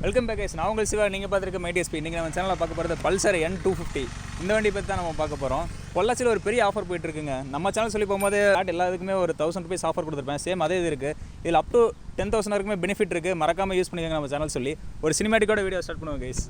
Welcome back நான் உங்கள் சிவா. நீங்கள் பார்த்துருக்க மைடிஎஸ்பி இன்றைக்கி நம்ம சேனலில் பார்க்க போகிறது பல்சர் என் டூ ஃபிஃப்டி இந்த வண்டி பற்றி தான் நம்ம பார்க்க போகிறோம் பொள்ளாச்சியில் ஒரு பெரிய ஆஃபர் போயிட்டு இருக்குங்க. நம்ம சேனல் சொல்லி போகும்போது நாட் எல்லாத்துக்குமே ஒரு தௌசண்ட் ருபீஸ் ஆஃபர் கொடுத்துருப்பேன். சேம் அதே இது இருக்குது இதில் அப் டு டென் தௌசண்ட் வரைக்குமே பெனிஃபிட் இருக்குது மறக்காமல் யூஸ் பண்ணிக்கோங்க நம்ம சேனல் சொல்லி. ஒரு சினிமேட்டிக்கோட வீடியோ ஸ்டார்ட் பண்ணுவோம் கைஸ்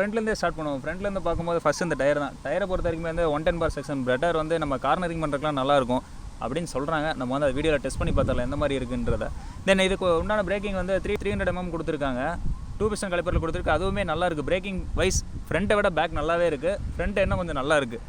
ஃப்ரண்ட்லேருந்தே ஸ்டார்ட் பண்ணுவோம். ஃப்ரண்ட்லேருந்து பார்க்கும்போது ஃபஸ்ட் இந்த டயர் தான். டயரை பொறுத்த வரைக்கும் வந்து one ten bar section better வந்து நம்ம கார்னரிங் பண்ணுறதுக்குலாம் நல்லாயிருக்கும் அப்படின்னு சொல்கிறாங்க நம்ம வந்து வீடியோவில் டெஸ்ட் பண்ணி பார்த்தரலாம் எந்த மாதிரி இருக்குன்றத. தென் இதுக்கு உண்டான பிரேக்கிங் வந்து த்ரீ த்ரீ ஹண்ட்ரட் எம்எம் கொடுத்துருக்காங்க. டூ பிஸ்டன் கலிப்பரில் கொடுத்துருக்கு. அதுவுமே நல்லா இருக்குது பிரேக்கிங் வைஸ் ஃப்ரண்ட்டை விட பேக் நல்லாவே இருக்குது ஃப்ரண்ட் என்ன கொஞ்சம் நல்லா இருக்குது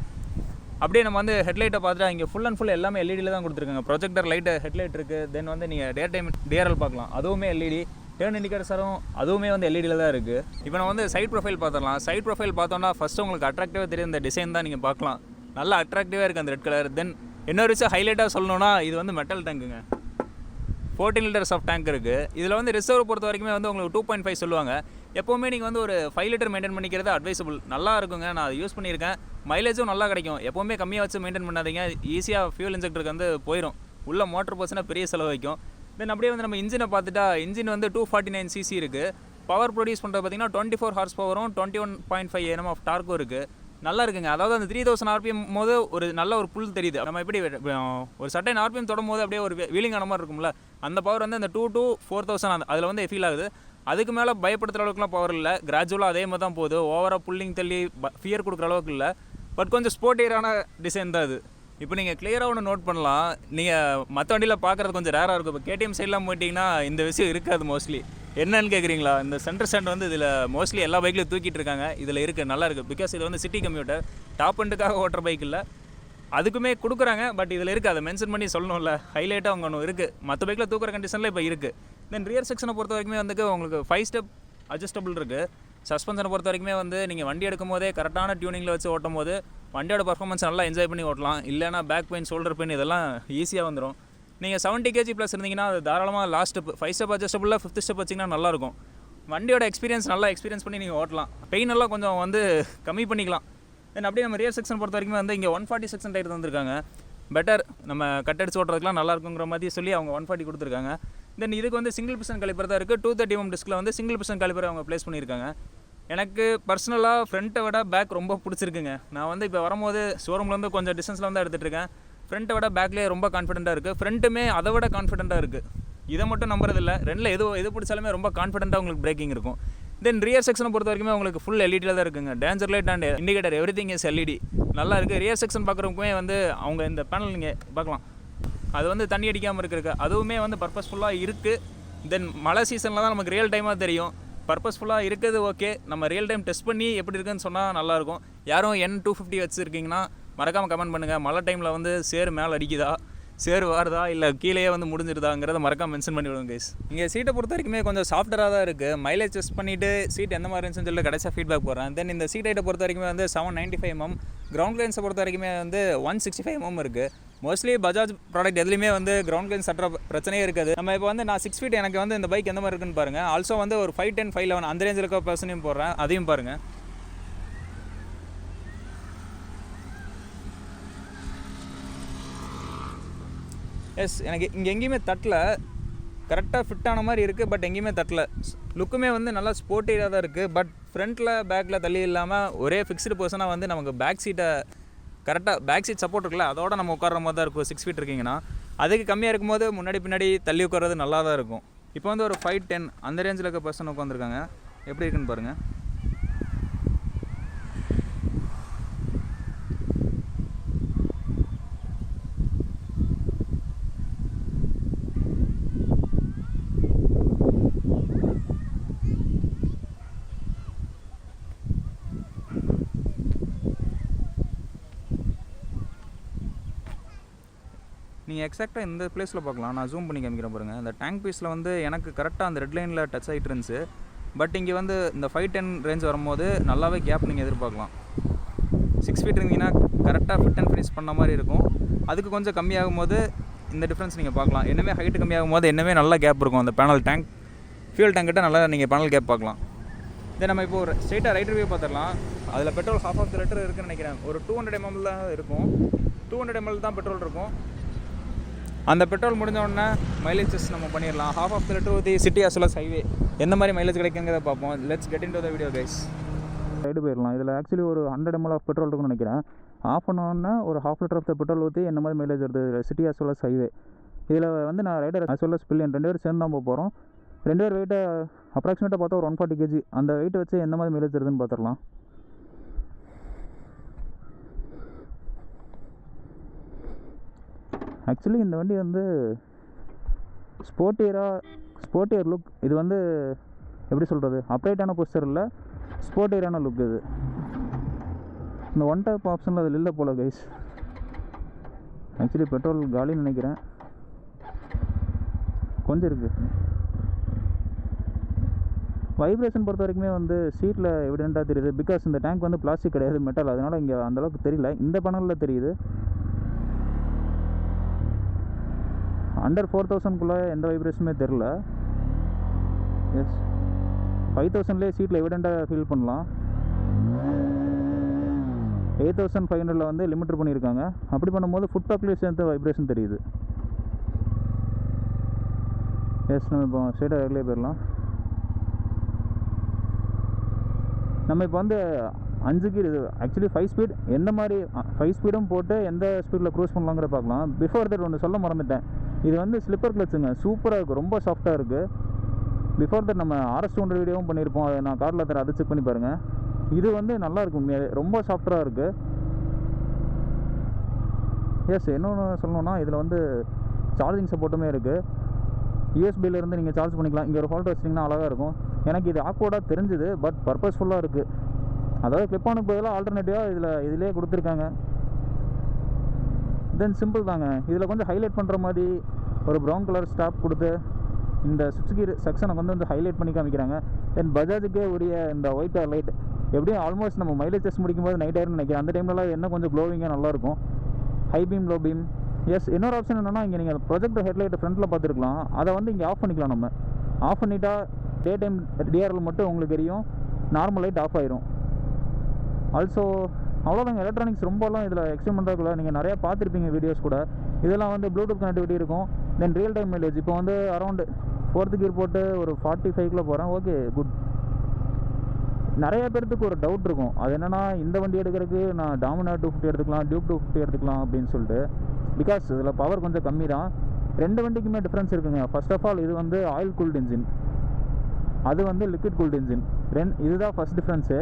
அப்படியே நம்ம வந்து ஹெட்லைட்டை பார்த்துட்டு இங்கே ஃபுல் அண்ட் ஃபுல் எல்லாமே எல்இடியில் தான் கொடுத்துருக்காங்க. ப்ரொஜெக்டர் லைட்டு ஹெட்லைட் இருக்குது தென் வந்து நீங்கள் டே டைம் டிஆர்எல் பார்க்கலாம். அதுவுமே எல்இடி டேர்ன் இண்டிகேட்டர்ஸரும் அதுவுமே வந்து எல்இடியில் தான் இருக்குது இப்போ நம்ம வந்து சைட் ப்ரொஃபைல் பார்த்துடலாம். சைட் ப்ரொஃபைல் பார்த்தோம்னா ஃபஸ்ட்டு உங்களுக்கு அட்ராக்டிவாக தெரியும். இந்த டிசைன் தான் நீங்கள் பார்க்கலாம். நல்லா அட்ராக்டிவாக இருக்குது அந்த ரெட் கலர் தென் இன்னொரு விஷயம் ஹைலைட்டாக சொல்லணும்னா இது வந்து மெட்டல் டேங்குங்க ஃபோர்டீன் லிட்டர்ஸ் ஆஃப் டேங்க் இருக்குது இதில் வந்து ரிசர்வ் பொறுத்த வரைக்குமே வந்து உங்களுக்கு டூ பாயிண்ட் ஃபைவ் சொல்லுவாங்க. எப்போவுமே நீங்கள் வந்து ஒரு ஃபைவ் லிட்டர் மெயின்டைன் பண்ணிக்கிறது அட்வைசபிள் நல்லா இருக்குங்க. நான் அதை யூஸ் பண்ணியிருக்கேன். மைலேஜும் நல்லா கிடைக்கும். எப்போவுமே கம்மியாக வச்சு மெயின்டைன் பண்ணாதீங்க. ஈஸியாக ஃபியூல் இன்ஜெக்டருக்கு வந்து போயிடும் உள்ள மோட்டர் போச்சுன்னா பெரிய செலவு வைக்கும். தென் அப்படியே வந்து நம்ம இன்ஜினை பார்த்துட்டா இன்ஜின் வந்து டூ ஃபார்ட்டி நைன் சிசி இருக்குது பவர் ப்ரொடியூஸ் பண்ணுறது பார்த்தீங்கன்னா டுவெண்ட்டி ஃபோர் ஹார்ஸ் பவரும் twenty one point five NM of டார்க்கும் இருக்குது நல்லா இருக்குங்க. அதாவது அந்த த்ரீ தௌசண்ட் ஆர்பிஎம் போது ஒரு நல்ல ஒரு புல் தெரியுது. நம்ம எப்படி ஒரு சட்டன் ஆர்பிஎம் தொடும் போது அப்படியே ஒரு வீலிங் மாதிரி இருக்கும்ல. அந்த பவர் வந்து அந்த டூ டூ ஃபோர் தௌசண்ட் அந்த அதில் வந்து ஃபீல் ஆகுது. அதுக்கு மேலே பயப்படுத்துகிற அளவுக்குலாம் பவர் இல்லை. கிராஜுவலாக அதே மாதிரி தான் போகுது. ஓவராக புல்லிங் தள்ளி ஃபியர் கொடுக்குற அளவுக்கு இல்லை. பட் கொஞ்சம் ஸ்போர்ட்டியரான டிசைன் தான் அது இப்போ நீங்கள் கிளியராக ஒன்று நோட் பண்ணலாம். நீங்கள் மற்ற வண்டியில் பார்க்குறது கொஞ்சம் ரேராக இருக்கும். இப்போ கேடிஎம் சைட்லாம் போயிட்டிங்கன்னா இந்த விஷயம் இருக்காது மோஸ்ட்லி என்னன்னு கேட்குறீங்களா இந்த சென்டர் ஸ்டாண்ட் வந்து இதில் மோஸ்ட்லி எல்லா பைக்லையும் தூக்கிட்டு இருக்காங்க. இதில் இருக்குது நல்லா இருக்குது பிகாஸ் இது வந்து சிட்டி கம்ப்யூட்டர் டாப் அண்டுக்காக ஓட்டுற பைக் இல்லை. அதுக்குமே கொடுக்குறாங்க பட் இதில் இருக்குது அதை மென்ஷன் பண்ணி சொல்லணும்ல. ஹைலைட்டாக அவங்க ஒன்று இருக்குது மற்ற பைக்கில் தூக்குற கண்டிஷனில் இப்போ இருக்குது தென் ரியர் செக்ஷனை பொறுத்த வரைக்குமே வந்து உங்களுக்கு ஃபைவ் ஸ்டெப் அட்ஜஸ்டபிள் இருக்குது சஸ்பென்ஷனை பொறுத்த வரைக்குமே வந்து நீங்கள் வண்டி எடுக்கும் போதே கரெக்டான டியூனிங்கில் வச்சு ஓட்டும் போது வண்டியோட பர்ஃபார்மன்ஸ் நல்லா என்ஜாய் பண்ணி ஓட்டலாம். இல்லைனா பேக் பெயின் ஷோல்டர் பெயின் இதெல்லாம் ஈஸியாக வந்துடும் நீங்கள் செவன்ட்டி கேஜி ப்ளஸ் இருந்தீங்கன்னா அது தாராளமாக லாஸ்ட் ஸ்டெப் ஃபைவ் ஸ்டெப் அட்ஜஸ்டபிளில் ஃபிஃப்த் ஸ்டெப் வச்சிங்கன்னா நல்லாயிருக்கும் வண்டியோட எக்ஸ்பீரியன்ஸ் நல்லா எக்ஸ்பீரியன்ஸ் பண்ணி நீங்கள் ஓட்டலாம். பெயின் எல்லாம் கொஞ்சம் வந்து கம்மி பண்ணிக்கலாம். தென் அப்படியே நம்ம ரியர் செக்ஷன் பொறுத்த வரைக்கும் வந்து இங்கே ஒன் ஃபார்ட்டி செக்ஷன் டயர் தந்திருக்காங்க. பெட்டர் நம்ம கட்டடிச்சு ஓட்டுறதுக்குலாம் நல்லா இருக்குங்கிற மாதிரி சொல்லி அவங்க ஒன் ஃபார்ட்டி கொடுத்துருக்காங்க. தென் இதுக்கு வந்து சிங்கிள் பிசன் கலிப்பர் தான் இருக்குது டூ தேர்ட்டி எம் டிஸ்கில் வந்து சிங்கிள் பிசன் கலிப்பர் அவங்க ப்ளேஸ் பண்ணியிருக்காங்க. எனக்கு பர்சனலாக ஃப்ரண்ட்டை விட பேக் ரொம்ப பிடிச்சிருக்குங்க. நான் வந்து இப்போ வரும்போது ஷோரூம்லேருந்து கொஞ்சம் டிஸ்டன்ஸில் வந்து எடுத்துகிட்டு இருக்கேன். ஃப்ரண்ட்டை விட பேக்லேயே ரொம்ப கான்ஃபிடென்ட்டாக இருக்குது ஃப்ரண்ட்டுமே அதை விட கான்ஃபிடென்ட்டாக இருக்குது இதை மட்டும் நம்புறதில்ல ரெண்டில் எது எது பிடிச்சாலுமே ரொம்ப கான்ஃபிடென்ட்டாக உங்களுக்கு பிரேக்கிங் இருக்கும். தென் ரியர் செக்ஷனை பொறுத்த வரைக்குமே உங்களுக்கு ஃபுல் எல்இடியில் தான் இருக்குங்க. Danger light and indicator everything is LED நல்லா இருக்குது ரியர் செக்ஷன் பார்க்குறவங்களுமே வந்து அவங்க இந்த பேனல் நீங்கள் பார்க்கலாம். அது வந்து தண்ணி அடிக்காமல் இருக்கிறது அதுவுமே வந்து பர்பஸ்ஃபுல்லாக இருக்குது தென் மழை சீசனில் தான் நமக்கு ரியல் டைமாக தெரியும். பர்பஸ்ஃபுல்லாக இருக்குது ஓகே நம்ம ரியல் டைம் டெஸ்ட் பண்ணி எப்படி இருக்குன்னு சொன்னால் நல்லாயிருக்கும் யாரும் என் டூ ஃபிஃப்டி வச்சுருக்கீங்கன்னா மறக்காமல் கமெண்ட் பண்ணுங்கள் மழை டைமில் வந்து சேர் மேலே அடிக்குதா? சேர் வாருதா? இல்லை கீழேயே வந்து முடிஞ்சிருதாங்கிறத மறக்காம மென்ஷன் பண்ணி விடுங்க கைஸ் இங்கே சீட்டை பொறுத்த வரைக்குமே கொஞ்சம் சாஃப்டராக தான் இருக்குது மைலேஜ் டெஸ்ட் பண்ணிவிட்டு சீட் எந்த மாதிரி இருந்துச்சுன்னு சொல்லி கடைசியாக ஃபீட்பேக் போடுறேன். தென் இந்த சீட் ஹைட்டை பொறுத்த வரைக்குமே வந்து seven ninety five M ground கிளைன்ஸை பொறுத்த வரைக்குமே வந்து ஒன் சிக்ஸ்டி ஃபைவ் எம் இருக்குது மோஸ்ட்லி பஜாஜ் ப்ராடக்ட் எதுலையுமே வந்து கிரவுண்ட் கிளைன் சட்ட பிரச்சனையே இருக்காது. நம்ம இப்போ வந்து நான் சிக்ஸ் ஃபீட் எனக்கு வந்து இந்த பைக் எந்த மாதிரி இருக்குன்னு பாருங்கள் ஆல்சோ வந்து ஒரு ஃபைவ் டென் ஃபைவ் லெவன் அந்த ரேஞ்சில் இருக்க பர்சனையும் போடுறேன். அதையும் பாருங்கள் எஸ் எனக்கு இங்கே எங்கேயுமே தட்டல. கரெக்டாக ஃபிட்டான மாதிரி இருக்குது பட் எங்கேயுமே தட்டல. லுக்குமே வந்து நல்லா ஸ்போர்ட்டிவாக தான் இருக்குது பட் ஃப்ரண்ட்டில் பேக்கில் தள்ளி இல்லாமல் ஒரே ஃபிக்ஸ்டு பர்சனாக வந்து நமக்கு பேக் சீட்டை கரெக்டாக பேக் சீட் சப்போர்ட் இருக்குல்ல அதோட நம்ம உட்கார மாதிரி தான் இருக்கும். சிக்ஸ் ஃபீட் இருக்கீங்கன்னா அதுக்கு கம்மியாக இருக்கும்போது முன்னாடி பின்னாடி தள்ளி உட்கார்றது நல்லா தான் இருக்கும். இப்போ வந்து ஒரு ஃபைவ் டென் அந்த ரேஞ்சில் இருக்க பர்சன் உட்காந்துருக்காங்க எப்படி இருக்குன்னு பாருங்கள் நீங்கள் எக்ஸாக்டாக இந்த பிளேஸில் பார்க்கலாம். நான் ஜூம் பண்ணி காமிக்கிறேன் பாருங்கள் அந்த டேங்க் பீஸில் வந்து எனக்கு கரெக்டாக அந்த ரெட் லைனில் டச் ஆகிட்டு இருந்துச்சு. பட் இங்கே வந்து இந்த ஃபைவ் டென் ரேஞ்ச் வரும்போது நல்லாவே கேப் நீங்கள் எதிர்பார்க்கலாம். சிக்ஸ் ஃபீட் இருந்தீங்கன்னா கரெக்டாக ஃபிட் அண்ட் ஃபினிஷ் பண்ண மாதிரி இருக்கும். அதுக்கு கொஞ்சம் கம்மியாகும் போது இந்த டிஃப்ரென்ஸ் நீங்கள் பார்க்கலாம். என்னமே ஹைட்டு கம்மியாகும் போது என்னமே நல்ல கேப் இருக்கும் அந்த பேனல் டேங்க் ஃபியூல் டேங்கிட்ட நல்லா நீங்கள் பேனல் கேப் பார்க்கலாம். இதை நம்ம இப்போ ஒரு ஸ்ட்ரெயிட்டாக ரைட் ரிவ்யூ பார்த்துடலாம். அதில் petrol half of the litre இருக்குன்னு நினைக்கிறேன். ஒரு டூ ஹண்ட்ரட் எம்எல் தான் இருக்கும். டூ ஹண்ட்ரட் எம்எல் தான் பெட்ரோல் இருக்கும். அந்த பெட்ரோல் முடிஞ்ச உடனே மைலேஜஸ் நம்ம பண்ணிடலாம். ஹாஃப் ஆஃப் த லிட்டர் ஊற்றி சிட்டி as well ஹைவே எந்த மாதிரி மைலேஜ் கிடைக்குங்கிறத பார்ப்போம். Let's get into the video guys ride போயிடலாம். இதில் ஆக்சுவலி ஒரு ஹண்ட்ரட் எம்எல் ஆஃப் பெட்ரோல் இருக்குன்னு நினைக்கிறேன். ஆஃப் பண்ணோன்னா ஒரு half litre of the petrol ஊற்றி என்ன மாதிரி மைலேஜ் வருது? சிட்டி as well ஹைவே இதில் வந்து நான் ரைடர் as well பில்லியன் ரெண்டு பேரும் சேர்ந்து தான் போக போகிறோம் ரெண்டு பேர் வெயிட்டை அப்ராக்சிமேட்டாக பார்த்தா ஒரு ஒன் ஃபார்ட்டி கேஜி அந்த வெயிட் வச்சு எந்த மாதிரி மைலேஜ் வருதுன்னு பார்த்துடலாம். ஆக்சுவலி இந்த வண்டி வந்து ஸ்போர்ட்டியராக ஸ்போர்ட்டியர் லுக் இது வந்து எப்படி சொல்கிறது அப்ரைட்டான பொஸ்டர் இல்லை ஸ்போர்ட்டியரான லுக் இது. இந்த ஒன் டைப் ஆப்ஷனில் அதில் இல்லை போல் கைஸ் ஆக்சுவலி பெட்ரோல் காலின்னு நினைக்கிறேன். கொஞ்சம் இருக்குது வைப்ரேஷன் பொறுத்த வரைக்குமே வந்து சீட்டில் எவிடெண்ட்டாக தெரியுது. பிகாஸ் இந்த டேங்க் வந்து பிளாஸ்டிக் கிடையாது மெட்டல் அதனால் இங்கே அந்தளவுக்கு தெரியல. இந்த பனலில் தெரியுது. அண்டர் ஃபோர் தௌசண்ட்குள்ளே எந்த வைப்ரேஷனுமே தெரில எஸ் ஃபைவ் தௌசண்ட்லேயே சீட்டில் எவிடெண்ட்டாக ஃபீல் பண்ணலாம். எயிட் தௌசண்ட் ஃபைவ் ஹண்ட்ரடில் வந்து லிமிட்டர் பண்ணியிருக்காங்க. அப்படி பண்ணும்போது ஃபுட் பேக்லேயே சேர்ந்து வைப்ரேஷன் தெரியுது. எஸ் நம்ம இப்போ ஸ்ட்ரெயிட்டாக ரெகுலே போயிடலாம். நம்ம இப்போ வந்து அஞ்சு கீர் இது ஆக்சுவலி ஃபைவ் ஸ்பீட் எந்த மாதிரி ஃபைவ் ஸ்பீடும் போட்டு எந்த ஸ்பீடில் க்ரூஸ் பண்ணலாங்கிற பார்க்கலாம். பிஃபோர் தட் ஒன்று சொல்ல மறந்துட்டேன். இது வந்து ஸ்லிப்பர் கிளச்சுங்க சூப்பராக இருக்குது ரொம்ப சாஃப்டாக இருக்குது பிஃபோர் தட் நம்ம ஆர்எஸ் ஒன்று வீடியோவும் பண்ணியிருப்போம் அதை நான் காரில் தர அதை செக் பண்ணி பாருங்கள் இது வந்து நல்லா இருக்கும் ரொம்ப சாஃப்டாக இருக்குது எஸ் இன்னொன்று சொல்லணுன்னா இதில் வந்து சார்ஜிங் சப்போர்ட்டுமே இருக்குது யூஎஸ்பியிலேருந்து நீங்கள் சார்ஜ் பண்ணிக்கலாம். இங்கே ஒரு ஹோல்டர் வச்சிங்கன்னா அழகாக இருக்கும். எனக்கு இது ஆக்வர்டாக தெரிஞ்சுது பட் பர்பஸ்ஃபுல்லாக இருக்குது அதாவது கிளிப்பானுக்கு பதிலாக ஆல்டர்னேட்டிவாக இதில் இதிலே கொடுத்துருக்காங்க. தென் சிம்பிள் தாங்க. இதில் கொஞ்சம் ஹைலைட் பண்ணுற மாதிரி ஒரு ப்ரௌன் கலர் ஸ்டாப் கொடுத்து இந்த சுச்சுகி செக்ஷனை வந்து வந்து ஹைலைட் பண்ணி காமிக்கிறாங்க. தென் பஜாஜுக்கே உரிய இந்த ஒயிட் கலர் லைட் எப்படியும் ஆல்மோஸ்ட் நம்ம மைலேஜ் டெஸ்ட் முடிக்கும்போது நைட் ஆயிரும்னு நினைக்கிறேன். அந்த டைம்லலாம் என்ன கொஞ்சம் க்ளோவிங்காக நல்லாயிருக்கும். High beam low beam yes இன்னொரு ஆப்ஷன் என்னென்னா இங்கே நீங்கள் ப்ரொஜெக்டர் ஹெட்லைட் ஃப்ரண்ட்டில் பார்த்துருக்கலாம். அதை வந்து இங்கே ஆஃப் பண்ணிக்கலாம் நம்ம. ஆஃப் பண்ணிட்டா டே டைம் டிஆர்எல் மட்டும் உங்களுக்கு தெரியும் நார்மல் லைட் ஆஃப் ஆயிரும். ஆல்சோ அவ்வளோதாங்க எலக்ட்ரானிக்ஸ் ரொம்பலாம் இதில் எக்ஸ்பிளைன் பண்ணுறதுக்குள்ள நீங்கள் நிறையா பார்த்துருப்பீங்க வீடியோஸ் கூட. இதெல்லாம் வந்து ப்ளூடூத் கனெக்டிவிட்டி இருக்கும். தென் ரியல் டைம் மைலேஜ் இப்போ வந்து அரௌண்டு ஃபோர்த்து கீர் போட்டு ஒரு ஃபார்ட்டி ஃபைவ்க்குள்ளே போகிறேன் ஓகே குட் நிறைய பேர்த்துக்கு ஒரு டவுட் இருக்கும். அது என்னென்னா இந்த வண்டி எடுக்கிறதுக்கு நான் டாமினா டூ ஃபிஃப்டி எடுத்துக்கலாம் டியூப் டூ ஃபிஃப்டி எடுத்துக்கலாம் அப்படின்னு சொல்லிட்டு. பிகாஸ் இதில் பவர் கொஞ்சம் கம்மி தான் ரெண்டு வண்டிக்குமே டிஃப்ரென்ஸ் இருக்குங்க. ஃபர்ஸ்ட் ஆஃப் ஆல் இது வந்து ஆயில் கூல்டு இன்ஜின் அது வந்து லிக்விட் கூல்டு இன்ஜின் ரென் இதுதான் ஃபஸ்ட் டிஃப்ரென்ஸு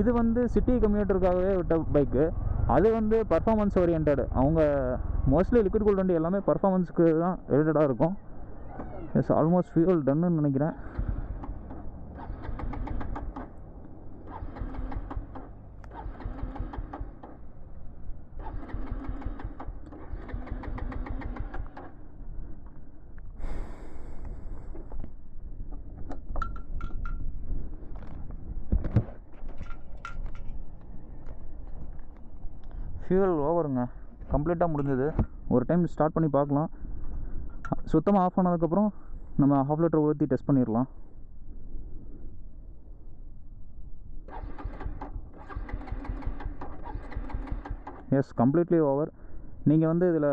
இது வந்து சிட்டி கம்யூட்டருக்காகவே விட்ட பைக்கு அது வந்து பர்ஃபாமன்ஸ் ஓரியன்ட் அவங்க மோஸ்ட்லி லிக்விட் கோல்டு வண்டி எல்லாமே பர்ஃபாமன்ஸுக்கு தான் ரிலேட்டடாக இருக்கும். எஸ் ஆல்மோஸ்ட் ஃபியூல் டன்னு நினைக்கிறேன். ஃபியூவல் ஓவருங்க கம்ப்ளீட்டாக முடிஞ்சது. ஒரு டைம் ஸ்டார்ட் பண்ணி பார்க்கலாம். சுத்தமாக ஆஃப் ஆனதுக்கப்புறம் நம்ம ஹாஃப் லிட்டர் ஊற்றி டெஸ்ட் பண்ணிடலாம். எஸ் கம்ப்ளீட்லி ஓவர் நீங்கள் வந்து இதில்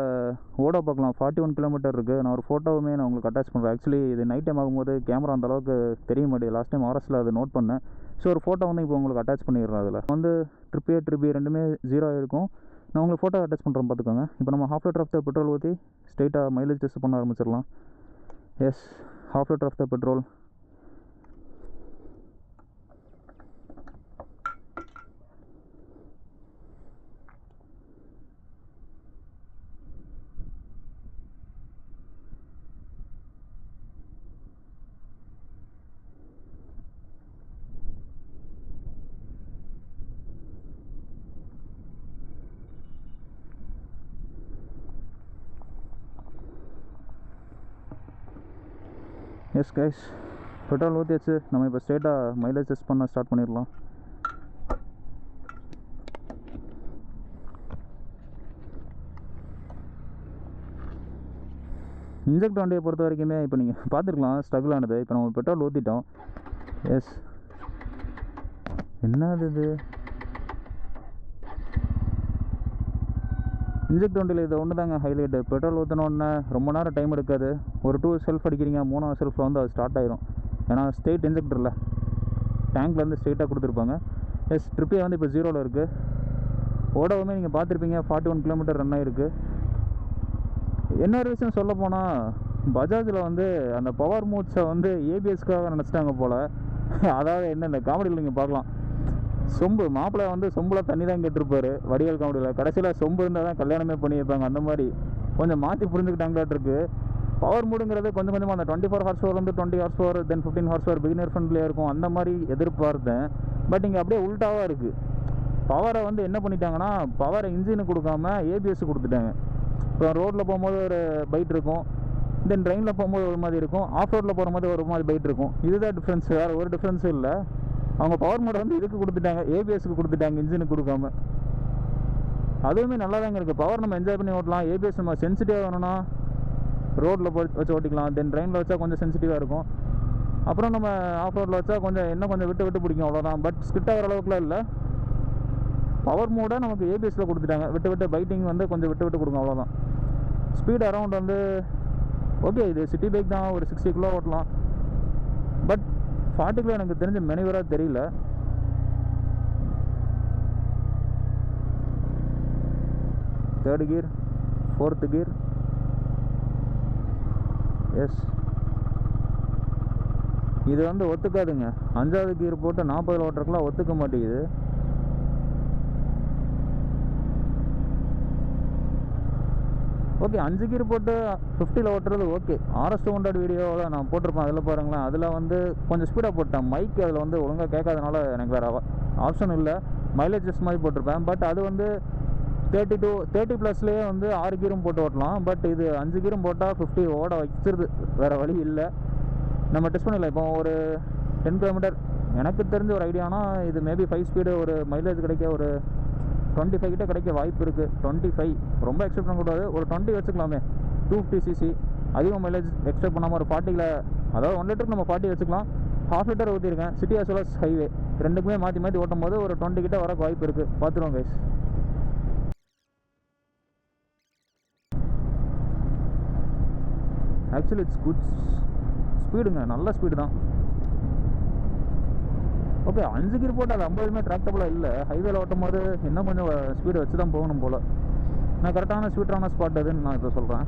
ஓட பார்க்கலாம். ஃபார்ட்டி ஒன் கிலோமீட்டர் இருக்குது நான் ஒரு ஃபோட்டோவுமே நான் உங்களுக்கு அட்டாச் பண்ணுறேன் ஆக்சுவலி இது நைட் டைம் ஆகும்போது கேமரா அந்த அளவுக்கு தெரிய மாட்டேங்குது. லாஸ்ட் டைம் ஆர்எஸில் அது நோட் பண்ணேன். ஸோ ஒரு ஃபோட்டோ வந்து இப்போ உங்களுக்கு அட்டாச் பண்ணிடுறேன் அதில். வந்து ட்ரிப்பே ஏ ரெண்டுமே ஜீரோ இருக்கும் நான் உங்களுக்கு ஃபோட்டோ அட்டாச் பண்ணுறேன் பார்த்துக்கோங்க. இப்போ நம்ம half litre of the petrol ஊற்றி ஸ்ட்ரைட்டாக மைலேஜ் டெஸ்ட் பண்ண ஆரம்பிச்சிடலாம். Yes half litre of the petrol yes guys petrol ஊற்றியாச்சு நம்ம இப்போ ஸ்ட்ரெயிட்டாக மைலேஜ் டெஸ்ட் பண்ண ஸ்டார்ட் பண்ணிடலாம். இன்ஜெக்ட் வண்டியை பொறுத்த வரைக்குமே இப்போ நீங்கள் பார்த்துருக்கலாம் ஸ்ட்ரகிள் ஆனது. இப்போ நம்ம பெட்ரோல் ஊற்றிட்டோம் எஸ் என்னது இது? இன்ஜெக்ட் வண்டியில் இது ஒன்று தாங்க ஹைலைட்டு. பெட்ரோல் ஊற்றினோடனே ரொம்ப நேரம் டைம் எடுக்காது. ஒரு டூ செல்ஃப் அடிக்கிறீங்க மூணாவது செல்ஃபில் வந்து அது ஸ்டார்ட் ஆயிரும். ஏன்னா ஸ்ட்ரெயிட் இன்ஜெக்டரில் டேங்க்லேருந்து ஸ்ட்ரெயிட்டாக கொடுத்துருப்பாங்க. எஸ் ட்ரிப்பே வந்து இப்போ ஜீரோவில் இருக்குது ஓடவுமே நீங்கள் பார்த்துருப்பீங்க ஃபார்ட்டி ஒன் கிலோமீட்டர் ரன் ஆகிருக்கு இன்னொரு விஷயம் சொல்ல போனால் பஜாஜில் வந்து அந்த பவர் மூட்ஸை வந்து ஏபிஎஸ்க்காக நினச்சிட்டாங்க போல். அதாவது என்ன இந்த காமெடியில் நீங்கள் பார்க்கலாம். சொம்பு மாப்பிள்ளை வந்து சொம்பில் தண்ணி தான் கேட்டிருப்பாரு. வடிவேல் காமெடியில். கடைசியில் சொம்பு இருந்தால் தான் கல்யாணமே பண்ணி வைப்பாங்க அந்த மாதிரி. கொஞ்சம் மாற்றி புரிஞ்சுக்கிட்டாங்களாட்டிருக்கு பவர் மூடுங்கிறது கொஞ்சம் கொஞ்சமாக அந்த டுவெண்ட்டி ஃபோர் ஹார்ஸ் வந்து twenty horse or then fifteen horse for beginner ஃப்ரெண்ட்லியாக இருக்கும். அந்த மாதிரி எதிர்பார்த்தேன். பட் இங்கே அப்படியே உல்ட்டாவாக இருக்குது பவரை வந்து என்ன பண்ணிட்டாங்கன்னா பவரை இன்ஜினு கொடுக்காம ஏபிஎஸ் கொடுத்துட்டாங்க. இப்போ ரோட்டில் போகும்போது ஒரு பைட் இருக்கும். தென் ட்ரெயினில் போகும்போது ஒரு மாதிரி இருக்கும். ஆஃப் ரோட்டில் போகிற மாதிரி ஒரு மாதிரி பைட் இருக்கும். இதுதான் டிஃப்ரென்ஸ் வேறு ஒரு டிஃப்ரென்ஸும் இல்லை. அவங்க பவர் மோட்டர் வந்து இதுக்கு கொடுத்துட்டாங்க? ஏபிஎஸ்க்கு கொடுத்துட்டாங்க இன்ஜினுக்கு கொடுக்காம. அதுவுமே நல்லா தாங்க இருக்குது பவர் நம்ம என்ஜாய் பண்ணி ஓட்டலாம். ஏபிஎஸ் நம்ம சென்சிட்டிவாக வேணும்னா ரோட்டில் போய் வச்சு ஓட்டிக்கலாம். தென் ட்ரெயினில் வச்சா கொஞ்சம் சென்சிட்டிவாக இருக்கும். அப்புறம் நம்ம ஆஃப் ரோட்டில் வச்சா கொஞ்சம் இன்னும் கொஞ்சம் விட்டு விட்டு பிடிக்கும். அவ்வளோதான் பட் ஸ்கிட் ஆகிற அளவுக்குலாம் இல்லை. பவர் மோடை நமக்கு ஏபிஎஸ்சில் கொடுத்துட்டாங்க. விட்டு விட்டு பைட்டிங் வந்து கொஞ்சம் விட்டு விட்டு கொடுங்க அவ்வளோதான் ஸ்பீட் அரௌண்ட் வந்து ஓகே இது சிட்டி பைக் தான். ஒரு சிக்ஸ்டி கிலோ ஓட்டலாம். பட் பார்ட்டிகுலர் எனக்கு தெரிஞ்ச மெனிவராக தெரியல. Third gear fourth gear yes இது வந்து ஒத்துக்காதுங்க. அஞ்சாவது கீர் போட்டு நாற்பது ஓட்டுறக்குலாம் ஒத்துக்க மாட்டேங்குது. ஓகே அஞ்சு கீர் போட்டு ஃபிஃப்டியில் ஓட்டுறது ஓகே ஆர்எஸ் டூ ஹண்ட்ரட் வீடியோவில் நான் போட்டிருப்பேன். அதில் பாருங்களேன். அதில் வந்து கொஞ்சம் ஸ்பீடாக போட்டேன். மைக் அதில் வந்து ஒழுங்காக கேட்காதனால எனக்கு வேறு ஆப்ஷன் இல்லை. மைலேஜ் ஜஸ்ட் மாதிரி போட்டிருப்பேன். பட் அது வந்து தேர்ட்டி டூ தேர்ட்டி ப்ளஸ்லேயே வந்து ஆறு கீரும் போட்டு ஓட்டலாம். பட் இது அஞ்சு கீரும் போட்டால் ஃபிஃப்டி ஓட வச்சிருது. வேறு வழி இல்லை. நம்ம டெஸ்ட் பண்ணிடலாம். இப்போ ஒரு டென் கிலோமீட்டர் எனக்கு தெரிஞ்ச ஒரு ஐடியானா இது மேபி ஃபைவ் ஸ்பீடு ஒரு மைலேஜ் கிடைக்க ஒரு டுவெண்ட்டி ஃபைவ் கிட்ட கிடைக்க வாய்ப்பு இருக்குது டுவெண்ட்டி ஃபைவ் ரொம்ப எக்ஸ்பெக்ட் பண்ணக்கூடாது. ஒரு டுவெண்ட்டி வச்சுக்கலாமே. டூ ஃபிஃப்டி சிசி அதிக மைலேஜ் எக்ஸ்பெக்ட் பண்ணாமல் ஒரு ஃபார்ட்டியில் அதாவது ஒன் லிட்டருக்கு நம்ம ஃபார்ட்டி வச்சுக்கலாம். ஹாஃப் லிட்டர் ஊற்றிருக்கேன் city as well as highway ரெண்டுக்குமே மாற்றி மாற்றி ஓட்டும் போது ஒரு டுவெண்ட்டி கிட்ட வர வாய்ப்பு இருக்குது பார்த்துருவோம் கைஸ் ஆக்சுவலி இட்ஸ் குட் ஸ்பீடுங்க நல்ல ஸ்பீடு தான். ஓகே அஞ்சு கீர் போட்டு அது ஐம்பதுமே ட்ராக்டபுளாக இல்லை. ஹைவேல ஓட்டும் போது இன்னும் கொஞ்சம் ஸ்பீடு வச்சு தான் போகணும் போல். நான் கரெக்டான ஸ்வீட்டான ஸ்பாட் எதுன்னு நான் இப்போ சொல்கிறேன்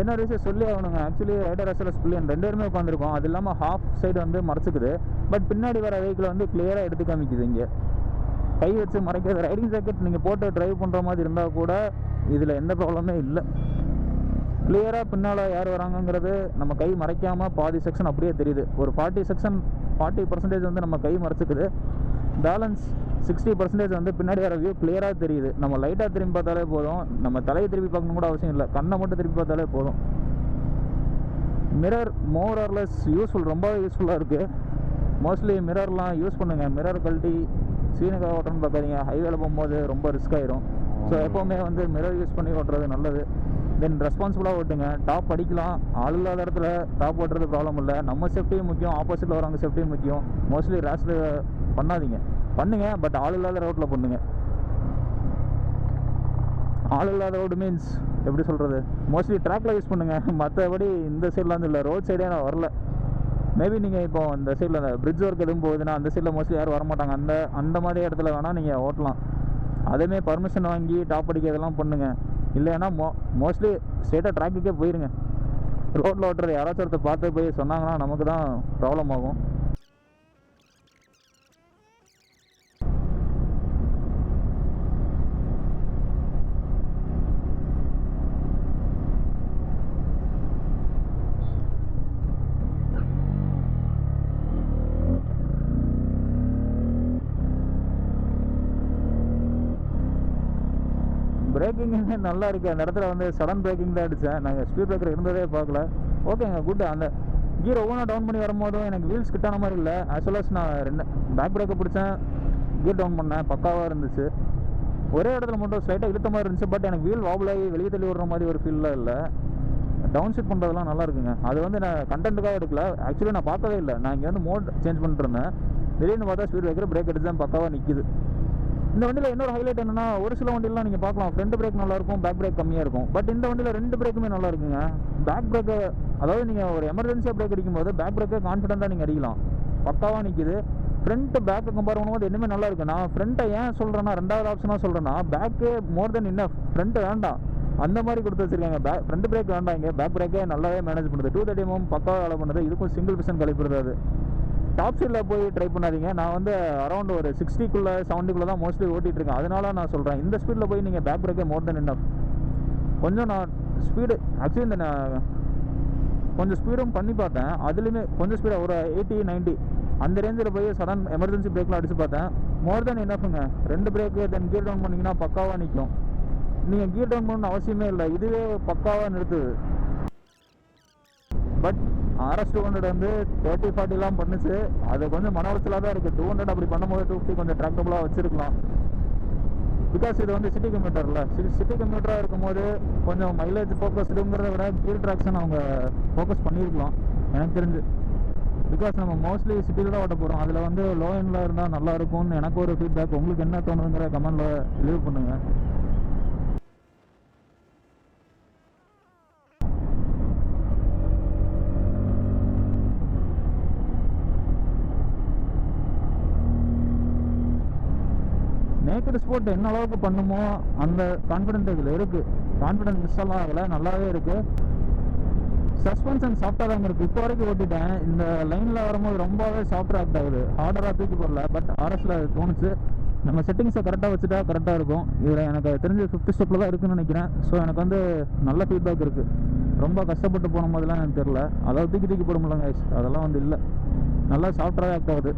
என்ன ரீசன் சொல்லி ஆகணுங்க? ஆக்சுவலி ரைடர் அசலஸ் பில்லியன் ரெண்டு பேருமே உட்காந்துருக்கோம் அது இல்லாமல் ஹாஃப் சைடு வந்து மறைச்சிக்குது. பட் பின்னாடி வர வெஹிக்கிள் வந்து கிளியராக எடுத்து காமிக்குது இங்கே. கை வச்சு மறைக்கிறது ரைடிங் ஜாக்கெட் நீங்கள் போட்டு ட்ரைவ் பண்ணுற மாதிரி இருந்தால் கூட இதில் எந்த ப்ராப்ளமே இல்லை. கிளியராக பின்னால் யார் வராங்கங்கிறது நம்ம கை மறைக்காமல் பாதி செக்ஷன் அப்படியே தெரியுது. ஒரு ஃபார்ட்டி செக்ஷன் ஃபார்ட்டி பர்சன்டேஜ் வந்து நம்ம கை மறைச்சிக்குது. பேலன்ஸ் சிக்ஸ்டி பர்சன்டேஜ் வந்து பின்னாடி வர வியூ கிளியராக தெரியுது. நம்ம லைட்டாக திரும்பி பார்த்தாலே போதும். நம்ம தலையை திருப்பி பார்க்கணும் கூட அவசியம் இல்லை. கண்ணை மட்டும் திருப்பி பார்த்தாலே போதும். மிரர் மோர் ஆர்லெஸ் யூஸ்ஃபுல் ரொம்பவே யூஸ்ஃபுல்லாக இருக்குது மோஸ்ட்லி மிரர்லாம் யூஸ் பண்ணுங்கள் மிரர் கழட்டி சீனுக்காக ஓட்டுறன்னு பார்க்காதீங்க. ஹைவேல போகும்போது ரொம்ப ரிஸ்க் ஆயிரும். ஸோ எப்போவுமே வந்து மிரர் யூஸ் பண்ணி ஓட்டுறது நல்லது. தென் ரெஸ்பான்சிபிளாக ஓட்டுங்க. டாப் அடிக்கலாம். ஆள் இல்லாத இடத்துல டாப் ஓட்டுறது ப்ராப்ளம் இல்லை. நம்ம சேஃப்டியும் முக்கியம். ஆப்போசிட்டில் வரவங்க சேஃப்டியும் முக்கியம். மோஸ்ட்லி ரேஷில் பண்ணாதீங்க. பண்ணுங்க பட் ஆள் இல்லாத ரோட்டில் பண்ணுங்க. ஆள் இல்லாத ரோடு மீன்ஸ் எப்படி சொல்கிறது மோஸ்ட்லி ட்ராக்ல யூஸ் பண்ணுங்க. மற்றபடி இந்த சைடில் இல்லை. ரோட் சைடே நான் வரல. மேபி நீங்கள் இப்போ அந்த சைடில் அந்த பிரிட்ஜ் ஒர்க் எதுவும் போகுதுன்னா அந்த சைடில் மோஸ்ட்லி யாரும் வரமாட்டாங்க. அந்த அந்த மாதிரி இடத்துல வேணால் நீங்கள் ஓட்டலாம். அதேமாரி பர்மிஷன் வாங்கி டாப் அடிக்கிறதெல்லாம் பண்ணுங்கள் இல்லைன்னா மோ மோஸ்ட்லி ஸ்ட்ரெயிட்டாக ட்ராக்குக்கே போயிருங்க. ரோட்டில் ஓட்டுறது யாராச்சும் ஒருத்தர் பார்த்து போய் சொன்னாங்கன்னா நமக்கு தான் ப்ராப்ளம் ஆகும். பிரேக்கிங் நல்லா இருக்குது அந்த இடத்துல வந்து சடன் பிரேக்கிங் தான் அடித்தேன் நாங்கள் ஸ்பீட் பிரேக்கர் இருந்ததே பார்க்கல. ஓகேங்க குட் அந்த கீர் ஒவ்வொன்றா டவுன் பண்ணி வரும்போதும் எனக்கு வீல்ஸ் கிட்டான மாதிரி இல்லை. ஆஸ் வெல் நான் ரெண்டு பேக் பிரேக்கை பிடிச்சேன். கீர் டவுன் பண்ணேன். பக்காவாக இருந்துச்சு. ஒரே இடத்துல மட்டும் ஸ்லைட்டாக இழுத்த மாதிரி இருந்துச்சு. பட் எனக்கு வீல் வாபுலாகி வெளியே தள்ளி விடுற மாதிரி ஒரு ஃபீல்லாம் இல்லை. டவுன் ஷிட் பண்ணுறதுலாம் நல்லா இருக்குங்க. அது வந்து நான் கண்டென்ட்டுக்காக எடுக்கல. ஆக்சுவலி நான் பார்க்கவே இல்லை. நான் இங்கே வந்து மோட் சேஞ்ச் பண்ணிட்டு இருந்தேன். திடீர்னு பார்த்தா ஸ்பீட் பிரேக்கர் பிரேக் அடிச்சு பக்காவாக நிற்கிது இந்த வண்டியில் இன்னொரு ஹைலைட் என்னன்னா ஒரு சில வண்டியெலாம் நீங்கள் பார்க்கலாம். ஃப்ரண்ட் பிரேக் நல்லாயிருக்கும் பேக் பிரேக் கம்மியாக இருக்கும் பட் இந்த வண்டியில் ரெண்டு பிரேக்குமே நல்லா இருக்குங்க பேக் பிரேக்கை அதாவது நீங்கள் ஒரு எமர்ஜென்சியாக பிரேக் அடிக்கும்போது பேக் பிரேக்கை கான்ஃபிடென்ட்டாக நீங்கள் அடிக்கலாம். பக்காவாக நிற்கிது ஃப்ரண்ட்டு பேக்கை கம்பேர் பண்ணும்போது இன்னுமே நல்லா இருக்குது நான் ஃப்ரண்ட்டை ஏன் சொல்கிறேன்னா ரெண்டாவது ஆப்ஷனாக சொல்கிறேன்னா back more than enough front வேண்டாம். அந்த மாதிரி கொடுத்து வச்சிருக்காங்க. பேக் ஃப்ரண்ட் பிரேக் வேண்டாம் இங்கே. பேக் பிரேக்கே நல்லாவே மேனேஜ் பண்ணுது. டூ தேர்ட்டி எம்எம் பக்காவாக வேலை பண்ணுது. இதுக்கும் சிங்கிள் பிசன் கழிப்பிடுறது டாப் ஸ்பீடில் போய் ட்ரை பண்ணாதீங்க. நான் வந்து அரௌண்ட் ஒரு சிக்ஸ்டிக்குள்ளே செவன்ட்டிக்குள்ளே தான் மோஸ்ட்லி ஓட்டிகிட்டு இருக்கேன். அதனால நான் சொல்கிறேன் இந்த ஸ்பீடில் போய் நீங்கள் பேக் பிரேக்கே மோர் தென் இன்னஃப் கொஞ்சம் நான் ஸ்பீடு ஆக்சுவலி இந்த நான் கொஞ்சம் ஸ்பீடும் பண்ணி பார்த்தேன். அதுலேயுமே கொஞ்சம் ஸ்பீடாக ஒரு எயிட்டி 90 அந்த ரேஞ்சில் போய் சடன் எமர்ஜென்சி பிரேக்லாம் அடிச்சு பார்த்தேன். மோர் தென் என்னஃபுங்க ரெண்டு பிரேக்கு தென் கீர் டவுன் பண்ணிங்கன்னா பக்காவாக நிற்கும் நீங்கள் கீர் டவுன் பண்ணணும்னு அவசியமே இல்லை. இதுவே பக்காவாக நிறுத்துது. பட் ஆர்எஸ் டூ ஹண்ட்ரட் வந்து தேர்ட்டி ஃபார்ட்டிலாம் பண்ணுச்சு. அது கொஞ்சம் மன உளைச்சலாக தான் இருக்குது டூ ஹண்ட்ரட் அப்படி பண்ணும்போது டூ ஃபிஃப்டி கொஞ்சம் ட்ராக்டபுளாக வச்சுருக்கலாம். பிகாஸ் இது வந்து சிட்டி கம்ப்யூட்டரில் சிட்டி கம்ப்யூட்டராக இருக்கும்போது கொஞ்சம் மைலேஜ் ஃபோக்கஸ்டுங்கிறத விட கீழ் ட்ராக்ஷன் அவங்க ஃபோக்கஸ் பண்ணியிருக்கலாம். எனக்கு தெரிஞ்சு. பிகாஸ் நம்ம மோஸ்ட்லி சிட்டியில் தான் ஓட்ட போகிறோம் அதில் வந்து லோ எண்டில் இருந்தால் நல்லா இருக்கும்னு எனக்கு ஒரு ஃபீட்பேக் உங்களுக்கு என்ன தோணுதுங்கிற கமெண்டில் லீவ் பண்ணுங்கள் நேக்கட் ஸ்போர்ட் என்ன அளவுக்கு பண்ணுமோ அந்த கான்ஃபிடென்ட் இதில் இருக்குது கான்ஃபிடென்ட் மிஸ் எல்லாம் ஆகலை நல்லாவே இருக்குது சஸ்பென்ஷன் சாஃப்டாக தான் இருக்குது இப்போ வரைக்கும் ஓட்டிட்டேன். இந்த லைனில் வரும்போது ரொம்பவே சாஃப்டாக ஆக்ட் ஆகுது. ஹார்டராக தூக்கி போடல பட் ஆர்எஸில் தோணுச்சு. நம்ம செட்டிங்ஸை கரெக்டாக வச்சுட்டா கரெக்டாக இருக்கும். இதில் எனக்கு தெரிஞ்சு ஃபிஃப்த் ஸ்டெப்பில் தான் இருக்குன்னு நினைக்கிறேன். ஸோ எனக்கு வந்து நல்ல ஃபீட்பேக் இருக்குது ரொம்ப கஷ்டப்பட்டு போன போதெல்லாம் எனக்கு தெரில அதாவது தூக்கி தூக்கி போட முடியல அதெல்லாம் வந்து இல்லை. நல்லா சாஃப்டாகவே ஆக்ட் ஆகுது.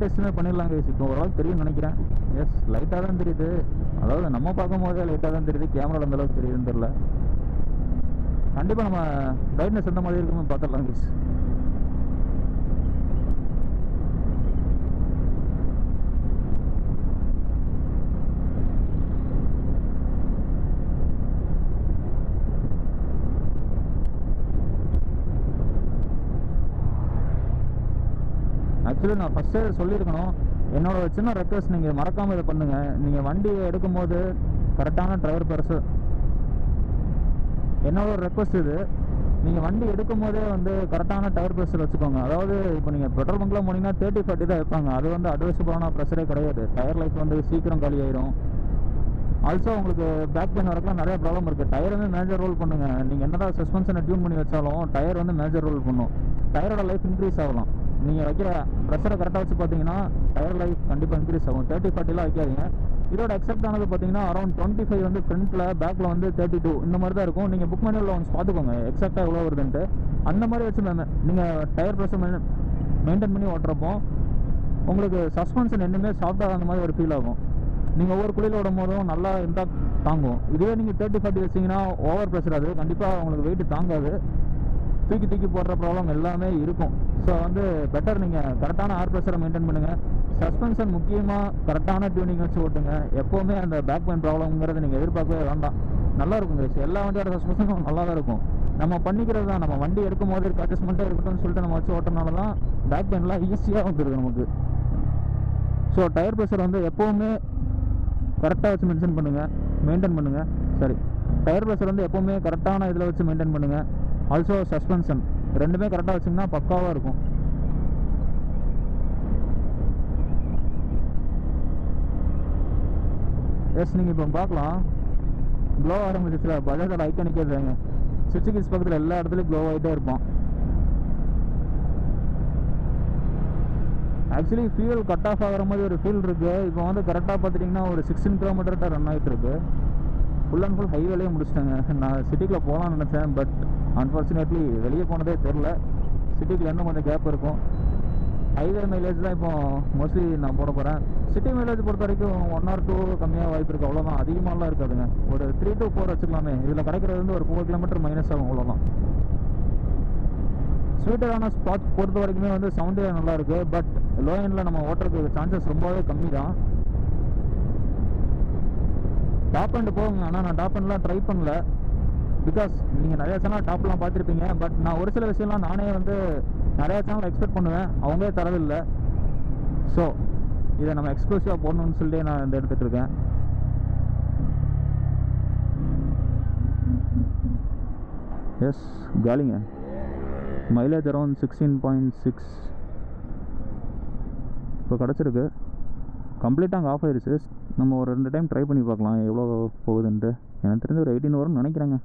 லைட் டெஸ்ட்டுமே பண்ணிடலாம் கைஸ் இப்போ ஓரளவுக்கு தெரியும்னு நினைக்கிறேன். எஸ் லைட்டாக தான் தெரியுது. அதாவது நம்ம பார்க்கும் போதே லைட்டாக தான் தெரியுது. கேமராவில் அந்தளவுக்கு தெரியுதுன்னு தெரில கண்டிப்பாக நம்ம பிரைட்னஸ் எந்த மாதிரி இருக்குன்னு பார்த்துடலாம் கைஸ் ஆக்சுவலி நான் ஃபஸ்ட்டே சொல்லியிருக்கணும். என்னோட சின்ன ரெக்வஸ்ட் நீங்கள் மறக்காமல் இதை பண்ணுங்கள் நீங்கள் வண்டி எடுக்கும்போது கரெக்டான டிரைவர் பர்சு. என்னோட ஒரு ரெக்வஸ்ட் இது. நீங்கள் வண்டி எடுக்கும் போதே வந்து கரெக்டான டயர் ப்ரெஷர் வச்சுக்கோங்க. அதாவது இப்போ நீங்கள் பெட்ரோல் பங்க்லாம் போனீங்கன்னா தேர்ட்டி ஃபார்ட்டி தான் வைப்பாங்க. அது வந்து அட்வைசபிளான ப்ரெஷரே கிடையாது. டயர் லைஃப் வந்து சீக்கிரம் காலி ஆயிரும். ஆல்சோ உங்களுக்கு பேக் பெயின் வரக்குலாம் நிறைய ப்ராப்ளம் இருக்குது டயர் வந்து மேஜர் ரோல் பண்ணுங்கள் நீங்கள் என்னதான் சஸ்பென்ஷனை டியூன் பண்ணி வச்சாலும் டயர் வந்து மேஜர் ரோல் பண்ணும். டயரோட லைஃப் இன்க்ரீஸ் ஆகலாம். நீங்கள் வைக்கிற ப்ரெஷரை கரெக்டாக வச்சு பார்த்தீங்கன்னா டயர் லைஃப் கண்டிப்பாக இன்க்ரீஸ் ஆகும். தேர்ட்டி ஃபார்ட்டிலாம் வைக்காதீங்க. இதோட எக்ஸப்ட் ஆனது பார்த்தீங்கன்னா அரௌண்ட் டுவெண்ட்டி ஃபைவ் வந்து ஃப்ரண்ட்டில் பேக்கில் வந்து தேர்ட்டி டூ இந்த மாதிரி தான் இருக்கும். நீங்கள் புக் மேனுவலில் ஒன்ஸ் பார்த்துக்கோங்க. எக்ஸாக்டாக எவ்வளோ வருதுன்ட்டு. அந்த மாதிரி வச்சு நீங்கள் டயர் ப்ரெஷர் மெயின்டைன் பண்ணி ஓட்டுறப்போ உங்களுக்கு சஸ்பென்ஷன் என்னமே சாஃப்டாக அந்த மாதிரி ஒரு ஃபீல் ஆகும். நீங்கள் ஒவ்வொரு குழியில் விடும் போதும் நல்லா இம்பாக்ட் தாங்கும். இதுவே நீங்கள் தேர்ட்டி ஃபார்ட்டி வச்சிங்கன்னா ஓவர் ப்ரெஷர் அது. கண்டிப்பாக உங்களுக்கு வெயிட் தாங்காது. தூக்கி தூக்கி போடுற ப்ராப்ளம் எல்லாமே இருக்கும். ஸோ வந்து பெட்டர் நீங்கள் கரெக்டான ஏர் ப்ரெஷரை மெயின்டைன் பண்ணுங்கள் சஸ்பென்ஷன் முக்கியமாக கரெக்டான டியூனிங் வச்சு ஓட்டுங்க. எப்போவுமே அந்த பேக் பெயின் ப்ராப்ளம்ங்கிறத நீங்கள் எதிர்பார்க்கவே வேண்டாம். நல்லா இருக்கும் guys. எல்லா வண்டியோட சஸ்பென்ஷனும் நல்லா தான் இருக்கும். நம்ம பண்ணிக்கிறது தான். நம்ம வண்டி எடுக்கும் போது இருக்க அட்ஜஸ்ட்மெண்ட்டாக இருக்கட்டும்னு சொல்லிட்டு நம்ம வச்சு ஓட்டுறதுனால தான் பேக் பெயின்லாம் ஈஸியாக வந்துருது நமக்கு. ஸோ டயர் ப்ரெஷர் வந்து எப்போவுமே கரெக்டாக வச்சு மென்ஷன் பண்ணுங்கள் மெயின்டைன் பண்ணுங்கள் சரி. டயர் ப்ரெஷர் வந்து எப்போவுமே கரெக்டான இதில் வச்சு மெயின்டைன் பண்ணுங்கள் ஆல்சோ சஸ்பென்ஷன் ரெண்டுமே கரெக்டாக வச்சிங்கன்னா பக்காவாக இருக்கும். எஸ் நீங்கள் இப்போ பார்க்கலாம். க்ளோ ஆரம்பிச்சிச்சுல பஜாஜோட ஐக்கானிக்கே இருக்காங்க சுவிட்ச் கிஸ் பக்கத்தில் எல்லா இடத்துலையும் க்ளோ ஆகிட்டே இருப்பான். ஆக்சுவலி ஃபியூல் கட் ஆஃப் ஆகிற மாதிரி ஒரு ஃபீல் இருக்குது இப்போ வந்து கரெக்டாக பார்த்துட்டிங்கன்னா ஒரு சிக்ஸ்டீன் கிலோமீட்டர்கிட்ட ரன் ஆகிட்டு இருக்குது ஃபுல் அண்ட் ஃபுல் ஹைவேலேயே முடிச்சிட்டாங்க. நான் சிட்டிக்குள்ளே போகலான்னு நினச்சேன் பட் அன்ஃபார்ச்சுனேட்லி வெளியே போனதே தெரில சிட்டிக்குள்ளே இன்னும் கொஞ்சம் கேப் இருக்கும். ஹைவே மைலேஜ் தான் இப்போ மோஸ்ட்லி நான் போட போகிறேன் சிட்டி மைலேஜ் பொறுத்த வரைக்கும் ஒன் ஆர் டூ கம்மியாக வாய்ப்பு இருக்குது அவ்வளோதான் அதிகமாகலாம் இருக்காதுங்க. ஒரு த்ரீ டூ ஃபோர் வச்சுக்கலாமே. இதில் கிடைக்கிறது வந்து ஒரு ஃபோர் கிலோமீட்டர் மைனஸ் ஆகும் அவ்வளோதான் ஸ்வீட்டரான ஸ்பாட் பொறுத்த வரைக்குமே வந்து சவுண்டே நல்லா இருக்குது பட் லோ எண்டில் நம்ம ஓட்டுறதுக்கு சான்சஸ் ரொம்பவே கம்மி தான் டாப் அண்ட் போகுங்க ஆனால் நான் டாப் அண்ட்லாம் ட்ரை பண்ணல. பிகாஸ் நீங்கள் நிறையா சேனல் டாப்லாம் பார்த்துருப்பீங்க. பட் நான் ஒரு சில விஷயம்லாம் நானே வந்து நிறையா சேனல் எக்ஸ்பெக்ட் பண்ணுவேன். அவங்களே தரதில்லை ஸோ இதை நம்ம எக்ஸ்க்ளூசிவாக போடணும்னு சொல்லி நான் இந்த எடுத்துகிட்டு இருக்கேன். எஸ் காலிங்க. Mileage around sixteen point six இப்போ கிடச்சிருக்கு. கம்ப்ளீட்டாக அங்கே ஆஃப் ஆயிடுச்சு நம்ம ஒரு ரெண்டு டைம் ட்ரை பண்ணி பார்க்கலாம் எவ்வளோ போகுதுன்ட்டு. எனக்கு தெரிஞ்சு ஒரு எயிட்டின் வரும்னு நினைக்கிறேங்க.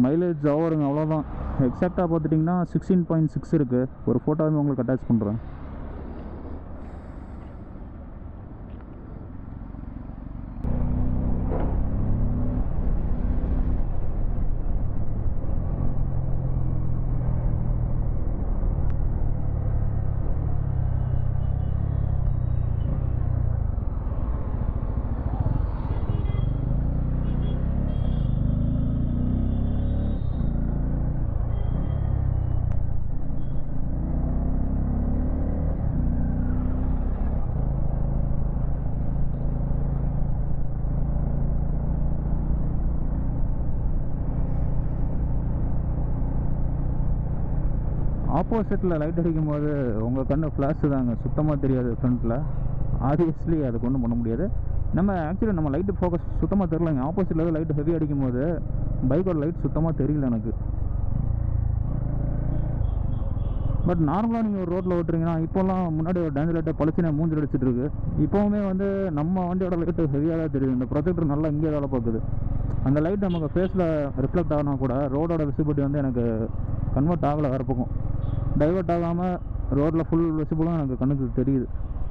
மைலேஜ் ஓவருங்க அவ்வளோதான் எக்ஸாக்டாக பார்த்துட்டிங்கன்னா சிக்ஸ்டீன் பாயிண்ட் சிக்ஸ் இருக்குது ஒரு ஃபோட்டோவுமே உங்களுக்கு அட்டாச் பண்ணுறேன் ஆப்போசிட்டில் லைட் அடிக்கும் போது உங்கள் கண்ணு ஃப்ளாஷ் தாங்க. சுத்தமாக தெரியாது ஃப்ரண்ட்டில் ஆப்வியஸ்லி அதுக்கு ஒன்றும் பண்ண முடியாது. நம்ம ஆக்சுவலி நம்ம லைட்டு ஃபோக்கஸ் சுத்தமாக தெரிலங்க ஆப்போசிட்டில் லைட் ஹெவி அடிக்கும் போது பைக்கோட லைட் சுத்தமாக தெரியல எனக்கு. பட் நார்மலாக நீங்கள் ஒரு ரோட்டில் ஓட்டுறீங்கன்னா இப்போல்லாம் முன்னாடி ஒரு டேஞ்சர் லைட்டை பளிச்சுனே மூஞ்சில் அடிச்சிட்டு இருக்கு. இப்போவுமே வந்து நம்ம வண்டியோட லைட்டு ஹெவியாக தான் தெரியுது. இந்த ப்ரொஜெக்டர் நல்லா இங்கே வேலை பார்க்குது. அந்த லைட் நமக்கு ஃபேஸில் ரிஃப்ளெக்ட் ஆகினா கூட ரோடோட விசிபிலிட்டி வந்து எனக்கு கன்வெர்ட் ஆகலை வேறு பக்கம். டைவர்ட் ஆகாமல் ரோட்டில் ஃபுல் விசிபிளும் எனக்கு கண்ணுக்கு தெரியுது.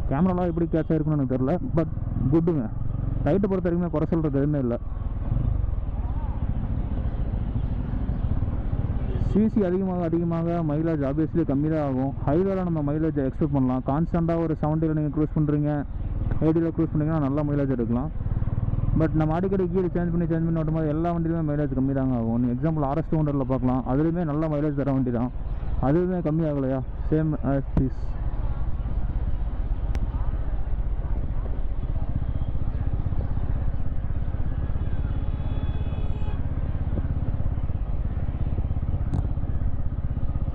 கேமராலாம் எப்படி கேட்ச் ஆயிருக்குன்னு எனக்கு தெரில பட் குட்டுங்க ரைட்டை பொறுத்த வரைக்குமே குறை சொல்கிறது எதுவுமே இல்லை. சிசி அதிகமாக அதிகமாக மைலேஜ் ஆப்வியஸ்லி கம்மி தான் ஆகும் ஹைவேல நம்ம மைலேஜ் எக்ஸ்பெக்ட் பண்ணலாம். கான்ஸ்டண்ட்டாக ஒரு செவன்ட்டியில் நீங்கள் க்ரூஸ் பண்ணுறீங்க எயிட்டியில் க்ரூஸ் பண்ணிங்கன்னா நல்லா மைலேஜ் எடுக்கலாம். பட் நம்ம அடிக்கடி கீழே சேஞ்ச் பண்ணி சேஞ்ச் பண்ணி ஓட்டும்போது எல்லா வண்டியிலுமே மைலேஜ் கம்மி தாங்க ஆகும் எக்ஸாம்பிள் ஆர்எஸ் டூ ஹண்ட்ரடில் பார்க்கலாம். அதுலேயுமே நல்ல மைலேஜ் தர வண்டி தான் அதுவுமே கம்மி ஆகலையா சேம் ஆஸ் திஸ்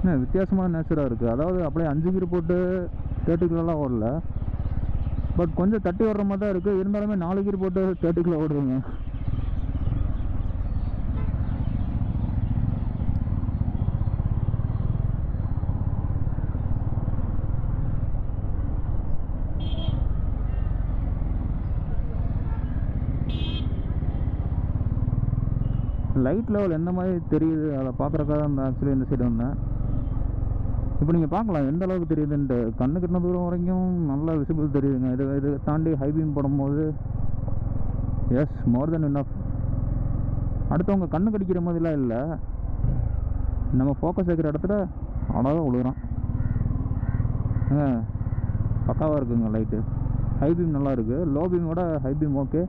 என்ன வித்தியாசமான நேச்சராக இருக்குது அதாவது அப்படியே அஞ்சு கீர் போட்டு தேர்ட்டி கிலோலாம் ஓடல. பட் கொஞ்சம் தட்டி ஓடுற மாதிரி தான் இருக்குது இருந்தாலுமே நாலு கீர் போட்டு தேர்ட்டி கிலோ ஓடுதுங்க. லைட் லெவல் எந்த மாதிரி தெரியுது? அதை பார்க்குறக்காக தான் ஆக்சுவலி இந்த சைடு வந்தேன். இப்போ நீங்கள் பார்க்கலாம் எந்த அளவுக்கு தெரியுதுன்ட்டு கண்ணு கட்டின தூரம் வரைக்கும் நல்லா விசிபிள் தெரியுதுங்க. இது இது தாண்டி ஹை பீம் போடும்போது எஸ் மோர் தென் enough. அடுத்தவங்க கண்ணு கடிக்கிற மாதிரிலாம் இல்லை. நம்ம ஃபோக்கஸ் வைக்கிற இடத்துல அழகாக விழுகிறான் பக்காவாக இருக்குங்க லைட்டு ஹை பீம் நல்லா இருக்குது low பீமோட high beam okay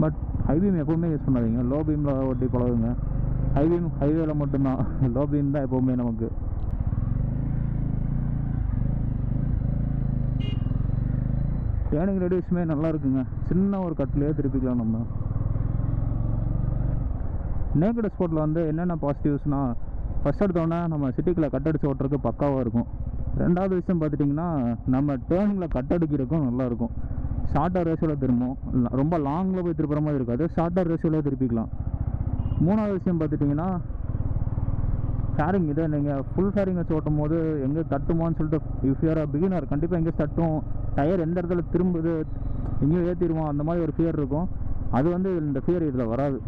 but high beam எப்போவுமே யூஸ் பண்ணாதீங்க. லோ பீமில் ஓட்டி பழகுங்க ஹைபீம் ஹைவேயில் ஹைவேல மட்டும்தான். லோ பீம் தான் எப்போவுமே நமக்கு. டேர்னிங் ரேடியஸுமே நல்லா இருக்குங்க. சின்ன ஒரு கட்லேயே திருப்பிக்கலாம் நம்ம. நேக்கட் ஸ்போர்ட்டில் வந்து என்னென்ன பாசிட்டிவ்ஸ்னால் ஃபஸ்ட் எடுத்தோடனே நம்ம சிட்டிக்குள்ளே கட் அடித்து ஓட்டுறதுக்கு பக்காவாக இருக்கும். ரெண்டாவது விஷயம் பார்த்துட்டிங்கன்னா நம்ம டேர்னிங்கில் கட் அடிக்கிறதுக்கும் நல்லாயிருக்கும் ஷார்ட்டாக ரேஷியோவில் திரும்பும். ரொம்ப லாங்கில் போய் திருப்புற மாதிரி இருக்காது. ஷார்ட்டாக ரேஷியோவில் திருப்பிக்கலாம். மூணாவது விஷயம் பார்த்துட்டிங்கன்னா ஃபேரிங் இதை நீங்கள் ஃபுல் ஃபேரிங் வச்சு ஓட்டும் போது எங்கே தட்டுமான்னு சொல்லிட்டு இஃப் யூஆர் பிகினர் கண்டிப்பாக எங்கே தட்டும். டயர் எந்த இடத்துல திரும்புது எங்கேயும் ஏற்றிடுவோம் அந்த மாதிரி ஒரு ஃபியர் இருக்கும். அது வந்து இந்த ஃபியர் இதில் வராது.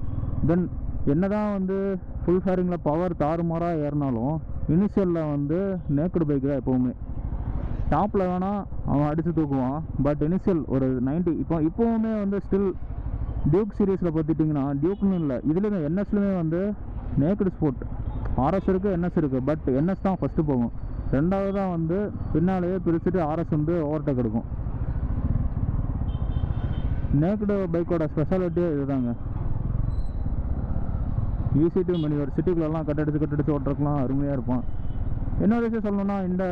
தென் என்ன தான் வந்து ஃபுல் ஃபேரிங்கில் பவர் தாறுமாறாக ஏறினாலும் இனிஷியலில் வந்து நேக்கடு பைக் தான் எப்போவுமே. டாப்பில் வேணால் அவன் அடித்து தூக்குவான். பட் இனிஷியல் ஒரு 90 இப்போ இப்போவுமே வந்து ஸ்டில் டியூக் சீரீஸில் பார்த்துட்டிங்கன்னா டியூக்னு இல்லை. இதுலேயுமே என்எஸ்லேயுமே வந்து நேக்கடு ஸ்போர்ட் ஆர்எஸ் இருக்குது என்எஸ் இருக்குது பட் என்எஸ் தான் ஃபஸ்ட்டு போகும். ரெண்டாவது தான் வந்து பின்னாலேயே பிரிச்சுட்டு ஆர்எஸ் வந்து ஓவர்டேக் எடுக்கும். நேக்கடு பைக்கோட ஸ்பெஷாலிட்டியே இதுதாங்க. ஈஸி டு மணி ஒரு சிட்டிக்குள்ளெல்லாம் கட்டடிச்சு கட்டடிச்சு ஓட்டுறதுக்குலாம் அருமையாக இருப்பான். இன்னொரு விஷயம் சொல்லணும்னா இந்த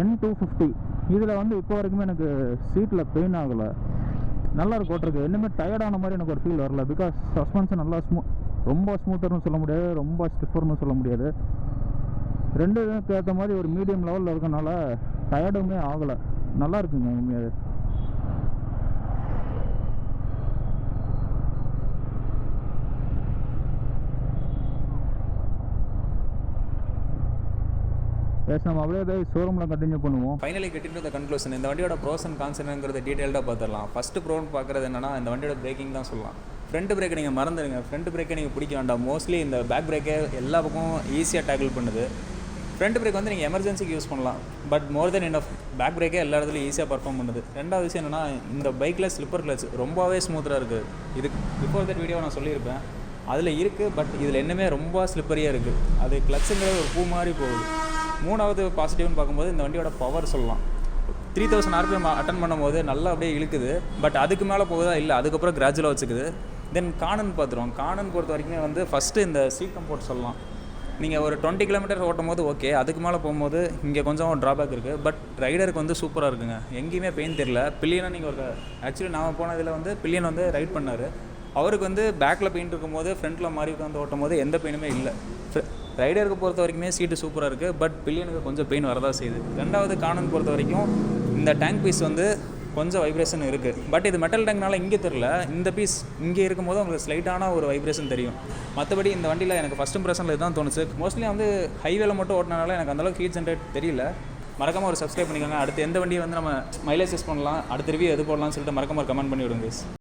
என் டூ ஃபிஃப்டி இதில் வந்து இப்போ வரைக்குமே எனக்கு சீட்டில் பெயின் ஆகலை. நல்லா இருக்கு ஓட்டுருக்கு என்னமே டயர்டான மாதிரி எனக்கு ஒரு ஃபீல் வரல. பிகாஸ் சஸ்பென்ஷன் நல்லா ஸ்மூ ரொம்ப ஸ்மூத்தர்னு சொல்ல முடியாது. ரொம்ப ஸ்டிஃபர்னு சொல்ல முடியாது. ரெண்டு இதுக்கு ஏற்ற மாதிரி ஒரு மீடியம் லெவலில் இருக்கனால டயர்டுமே ஆகலை. நல்லா இருக்குங்க உண்மையாக எஸ் நம்ம அப்படியே போய் ஷோரூமில் கண்டினியூ பண்ணுவோம். ஃபைனலி கெட்டிட்டு த கன்க்ளூஷன் இந்த வண்டியோட ப்ரோஸ் அண்ட் கான்சன்ங்கிறத டீட்டெயில்டாக பார்த்துடலாம். ஃபஸ்ட்டு ப்ரோன்னு பார்க்குறது என்னன்னா இந்த வண்டியோட பிரேக்கிங் தான் சொல்லலாம். ஃப்ரண்ட் பிரேக்கை நீங்கள் மறந்துடுங்க. ஃப்ரண்ட் பிரேக்கை நீங்கள் பிடிக்க வேண்டாம். மோஸ்ட்லி இந்த பேக் பிரேக்கே எல்லா பக்கமும் ஈஸியாக டேக்கிள் பண்ணுது. ஃப்ரண்ட் பிரேக் வந்து நீங்கள் எமர்ஜென்சிக்கு யூஸ் பண்ணலாம். But more then in back பிரேக்கே எல்லா இடத்துலையும் ஈஸியாக பர்ஃபார்ம் பண்ணுது. ரெண்டாவது விஷயம் என்னன்னா இந்த பைக்கில் ஸ்லிப்பர் கிளச் ரொம்பவே ஸ்மூத்தாக இருக்குது இது பிஃபோர் தட் வீடியோ நான் சொல்லியிருப்பேன். அதில் இருக்குது பட் இதில் என்னமே ரொம்ப ஸ்லிப்பரியாக இருக்குது அது கிளச்சுங்கிறது ஒரு பூ மாதிரி போகுது. மூணாவது பாசிட்டிவ்னு பார்க்கும்போது இந்த வண்டியோட பவர் சொல்லலாம். த்ரீ தௌசண்ட் ஆர்பிஎம் அட்டன் பண்ணும்போது நல்லா அப்படியே இழுக்குது. பட் அதுக்கு மேலே போகுதா? இல்லை அதுக்கப்புறம் கிராஜுவலாக வச்சுக்குது. தென் காணன் பார்த்துருவோம். காணன் பொறுத்த வரைக்குமே வந்து ஃபஸ்ட்டு இந்த சீட் கம்போர்ட் சொல்லலாம். நீங்கள் ஒரு டுவெண்ட்டி கிலோமீட்டர் ஓட்டும் போது ஓகே அதுக்கு மேலே போகும்போது இங்கே கொஞ்சம் ட்ராபேக் இருக்குது பட் ரைடருக்கு வந்து சூப்பராக இருக்குங்க. எங்கேயுமே பெயின் தெரில பில்லியனாக நீங்கள் ஒரு ஆக்சுவலி நான் போனதில் வந்து பில்லியன் வந்து ரைட் பண்ணார். அவருக்கு வந்து பேக்கில் பெயிண்ட் இருக்கும்போது ஃப்ரண்ட்டில் மாறி உட்காந்து ஓட்டும் போது எந்த பெயினுமே இல்லை. ரைடருக்கு பொறுத்த வரைக்குமே சீட்டு சூப்பராக இருக்குது பட் பில்லியனுக்கு கொஞ்சம் பெயின் வரதான் செய்யுது. ரெண்டாவது காணன் பொறுத்த வரைக்கும் இந்த டேங்க் பீஸ் வந்து கொஞ்சம் வைப்ரேஷன் இருக்குது பட் இது மெட்டல் டேங்க்னால இங்கே தெரில இந்த பீஸ் இங்கே இருக்கும்போது உங்களுக்கு ஸ்லைட்டான ஒரு வைப்ரேஷன் தெரியும். மற்றபடி இந்த வண்டியில் எனக்கு ஃபஸ்ட் இம்ப்ரெஷனில் இதுதான் தோணுச்சு. மோஸ்ட்லி வந்து ஹைவேல மட்டும் ஓட்டினால எனக்கு அந்தளவுக்கு ஹீட் ஜென்ரேட் தெரியல. மறக்காமல் ஒரு சப்ஸ்கிரைப் பண்ணிக்கோங்க. அடுத்து எந்த வண்டியை வந்து நம்ம மைலேஜ் யூஸ் பண்ணலாம் அடுத்த ரிவ்யூ எது போடலாம்னு சொல்லிட்டு மறக்காமல் ஒரு கமெண்ட் பண்ணி விடுங்க.